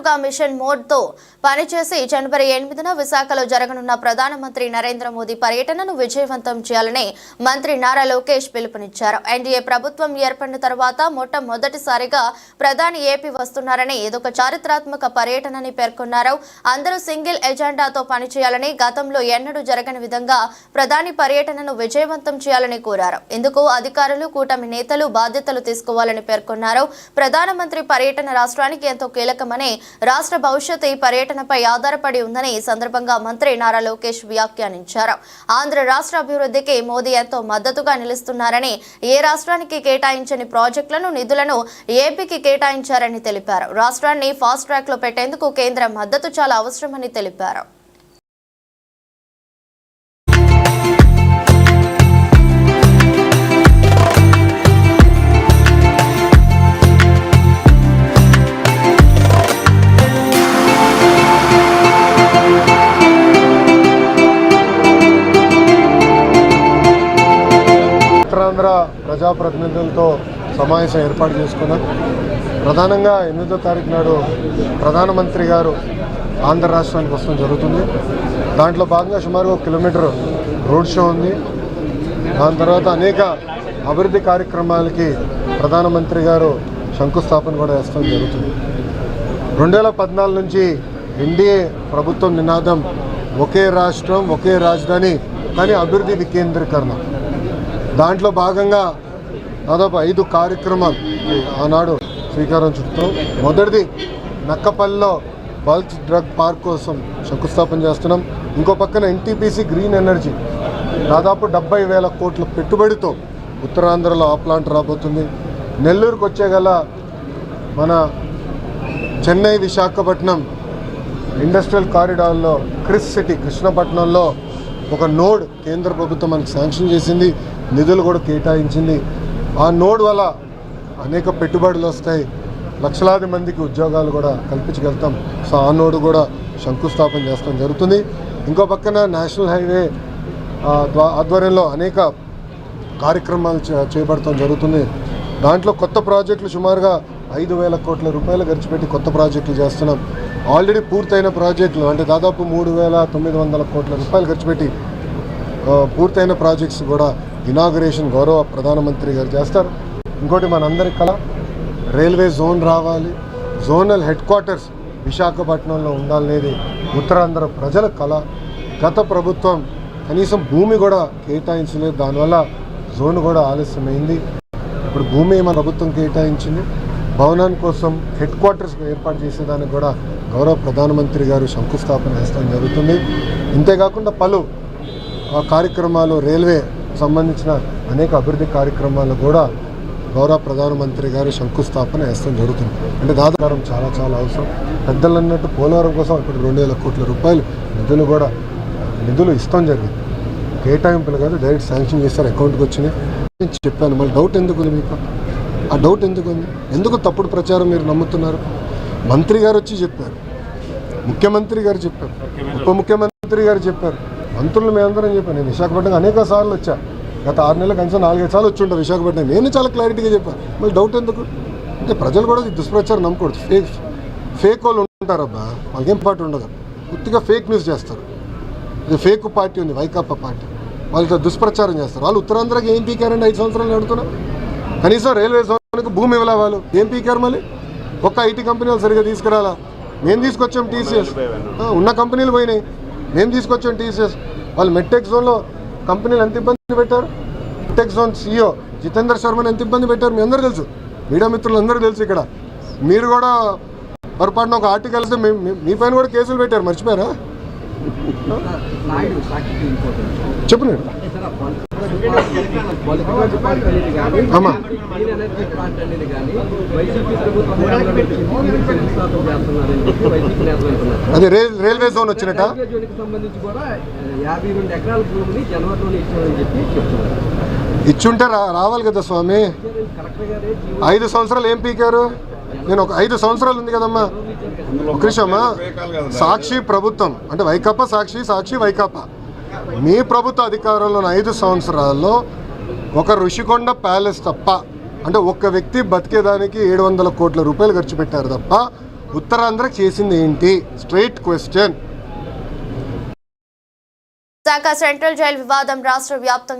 పాటుగా మిషన్ మోడ్తో పనిచేసి జనవరి ఎనిమిదిన విశాఖలో జరగనున్న ప్రధానమంత్రి నరేంద్ర మోదీ పర్యటనను విజయవంతం చేయాలని మంత్రి నారా లోకేష్ పిలుపునిచ్చారు. ఎన్డీఏ ప్రభుత్వం ఏర్పడిన తర్వాత మొట్టమొదటిసారిగా ప్రధాని ఏపీ వస్తున్నారని ఇదొక చారిత్రాత్మక పర్యటనని పేర్కొన్నారు. అందరూ సింగిల్ ఎజెండాతో పనిచేయాలని గతంలో ఎన్నడూ జరగని విధంగా ప్రధాని పర్యటనను విజయవంతం చేయాలని కోరారు. ఇందుకు అధికారులు కూటమి నేతలు బాధ్యతలు తీసుకోవాలని పేర్కొన్నారు. ప్రధానమంత్రి పర్యటన రాష్ట్రానికి ఎంతో కీలకమని రాష్ట్ర భవిష్యత్తు ఈ పర్యటనపై ఆధారపడి ఉందని ఈ సందర్భంగా మంత్రి నారా లోకేష్ వ్యాఖ్యానించారు. ఆంధ్ర రాష్ట్ర అభివృద్ధికి మోదీ ఎంతో మద్దతుగా నిలుస్తున్నారని ఏ రాష్ట్రానికి కేటాయించని ప్రాజెక్టులను నిధులను ఏపీకి కేటాయించారని తెలిపారు. రాష్ట్రాన్ని ఫాస్ట్ ట్రాక్లో పెట్టేందుకు కేంద్ర మద్దతు చాలా అవసరమని తెలిపారు. ఉత్తరాంధ్ర ప్రజాప్రతినిధులతో సమావేశం ఏర్పాటు చేసుకున్నాం. ప్రధానంగా ఎనిమిదో తారీఖు నాడు ప్రధానమంత్రి గారు ఆంధ్ర రాష్ట్రానికి వస్తడం జరుగుతుంది. దాంట్లో భాగంగా సుమారు ఒక కిలోమీటర్ రోడ్ షో ఉంది. దాని తర్వాత అనేక అభివృద్ధి కార్యక్రమాలకి ప్రధానమంత్రి గారు శంకుస్థాపన కూడా వేస్తాం జరుగుతుంది. రెండు వేల పద్నాలుగు నుంచి ఎన్డీఏ ప్రభుత్వం నినాదం ఒకే రాష్ట్రం ఒకే రాజధాని కానీ అభివృద్ధి వికేంద్రీకరణ దాంట్లో భాగంగా దాదాపు ఐదు కార్యక్రమాలు ఆనాడు శ్రీకారం చుట్టాం. మొదటిది నక్కపల్లిలో బల్క్ డ్రగ్ పార్క్ కోసం శంకుస్థాపన చేస్తున్నాం. ఇంకో పక్కన ఎన్టీపీసీ గ్రీన్ ఎనర్జీ. దాదాపు డెబ్బై వేల కోట్ల పెట్టుబడితో ఉత్తరాంధ్రలో ఆ ప్లాంట్ రాబోతుంది. నెల్లూరుకు వచ్చే గల మన చెన్నై విశాఖపట్నం ఇండస్ట్రియల్ కారిడార్లో క్రిస్ సిటీ కృష్ణపట్నంలో ఒక నోడ్ కేంద్ర ప్రభుత్వం మనకు శాంక్షన్ చేసింది. నిధులు కూడా కేటాయించింది. ఆ నోడ్ వల్ల అనేక పెట్టుబడులు వస్తాయి. లక్షలాది మందికి ఉద్యోగాలు కూడా కల్పించగలుగుతాం. సో ఆ నోడు కూడా శంకుస్థాపన చేస్తాం జరుగుతుంది. ఇంకో పక్కన నేషనల్ హైవే ఆధ్వర్యంలో అనేక కార్యక్రమాలు చే- చేపడటం జరుగుతుంది. దాంట్లో కొత్త ప్రాజెక్టులు సుమారుగా ఐదు వేల కోట్ల రూపాయలు ఖర్చు పెట్టి కొత్త ప్రాజెక్టులు చేస్తున్నాం. ఆల్రెడీ పూర్తయిన ప్రాజెక్టులు అంటే దాదాపు మూడు వేల తొమ్మిది వందల కోట్ల రూపాయలు ఖర్చు పెట్టి పూర్తయిన ప్రాజెక్ట్స్ కూడా ఇనాగరేషన్ గౌరవ ప్రధానమంత్రి గారు చేస్తారు. ఇంకోటి మనందరి కళ రైల్వే జోన్ రావాలి. జోనల్ హెడ్ క్వార్టర్స్ విశాఖపట్నంలో ఉండాలనేది ఉత్తరాంధ్ర ప్రజల కళ గత ప్రభుత్వం కనీసం భూమి కూడా కేటాయించలేదు. దానివల్ల జోన్ కూడా ఆలస్యమైంది. ఇప్పుడు భూమి మన ప్రభుత్వం కేటాయించింది. భవనాని కోసం హెడ్ క్వార్టర్స్ ఏర్పాటు చేసేదానికి కూడా గౌరవ ప్రధానమంత్రి గారు శంకుస్థాపన చేస్తాం జరుగుతుంది. ఇంతేకాకుండా పలు ఆ కార్యక్రమాలు రైల్వే సంబంధించిన అనేక అభివృద్ధి కార్యక్రమాలు కూడా గౌరవ ప్రధానమంత్రి గారు శంకుస్థాపన వేస్తాం జరుగుతుంది. అంటే దాదాపు చాలా చాలా అవసరం. పెద్దలు అన్నట్టు పోలవరం కోసం ఇప్పుడు రెండు వేల కోట్ల రూపాయలు నిధులు కూడా నిధులు ఇస్తాం జరిగింది. కేటాయింపులు కాదు డైరెక్ట్ శాంక్షన్ చేస్తారు అకౌంట్కి వచ్చినాయి. నేను చెప్పాను మళ్ళీ డౌట్ ఎందుకు ఉంది మీకు? ఆ డౌట్ ఎందుకు ఉంది ఎందుకు తప్పుడు ప్రచారం మీరు నమ్ముతున్నారు? మంత్రి గారు వచ్చి చెప్పారు. ముఖ్యమంత్రి గారు చెప్పారు. ఉప ముఖ్యమంత్రి గారు చెప్పారు. మంత్రులు మేమందరం చెప్పాను. నేను విశాఖపట్నం అనేక సార్లు వచ్చా. గత ఆరు నెలల కనీసం నాలుగైదు సార్లు వచ్చి ఉంటా విశాఖపట్నం. నేను చాలా క్లారిటీగా చెప్పాను మళ్ళీ డౌట్ ఎందుకు? అంటే ప్రజలు కూడా దుష్ప్రచారం నమ్మకూడదు. ఫేక్ ఫేక్ వాళ్ళు ఉంటారబ్బా. వాళ్ళకేం పార్టీ ఉండదు. పూర్తిగా ఫేక్ న్యూస్ చేస్తారు. ఇది ఫేక్ పార్టీ ఉంది. వైకాపా పార్టీ. వాళ్ళతో దుష్ప్రచారం చేస్తారు. వాళ్ళు ఉత్తరాంధ్రకి ఏం పీకారండి ఐదు సంవత్సరాలు నడుతున్నా? కనీసం రైల్వే జోన్కి భూమి ఇవ్వలే వాళ్ళు ఏం పీకారు మళ్ళీ? ఒక్క ఐటీ కంపెనీ వాళ్ళు సరిగ్గా తీసుకురాలా? మేము తీసుకొచ్చాం టీసీఎస్ ఉన్న కంపెనీలు పోయినాయి. మేము తీసుకొచ్చాం టీసీఎస్. వాళ్ళు మెట్టెక్ జోన్లో కంపెనీలు ఎంత ఇబ్బంది పెట్టారు? మెట్టెక్ జోన్ సీఈఓ జితేందర్ శర్మని ఎంత ఇబ్బంది పెట్టారు? మీ అందరూ తెలుసు. మీడియా మిత్రులు అందరూ తెలుసు ఇక్కడ. మీరు కూడా పొరపాటున ఒక ఆర్టికల్స్ మీ మీ- పైన కూడా కేసులు పెట్టారు. మర్చిపోయారా? చెప్పు. అమ్మా. రైల్వే జోన్ వచ్చినట్ట? ఇచ్చుంటే రావాలి కదా స్వామి. ఐదు సంవత్సరాలు ఏం పీకారు? నేను ఒక ఐదు సంవత్సరాలు ఉంది కదమ్మా. ఒక నిమిషమ్మా సాక్షి ప్రభుత్వం అంటే వైకాపా సాక్షి సాక్షి వైకాపా మీ ప్రభుత్వ అధికారంలో ఐదు సంవత్సరాల్లో ఒక ఋషికొండ ప్యాలెస్ తప్ప అంటే ఒక్క వ్యక్తి బతికేదానికి ఏడు వందల కోట్ల రూపాయలు ఖర్చు పెట్టారు తప్ప ఉత్తరాంధ్ర చేసింది ఏంటి? Straight question Visakha central jail వివాదం రాష్ట్ర వ్యాప్తంగా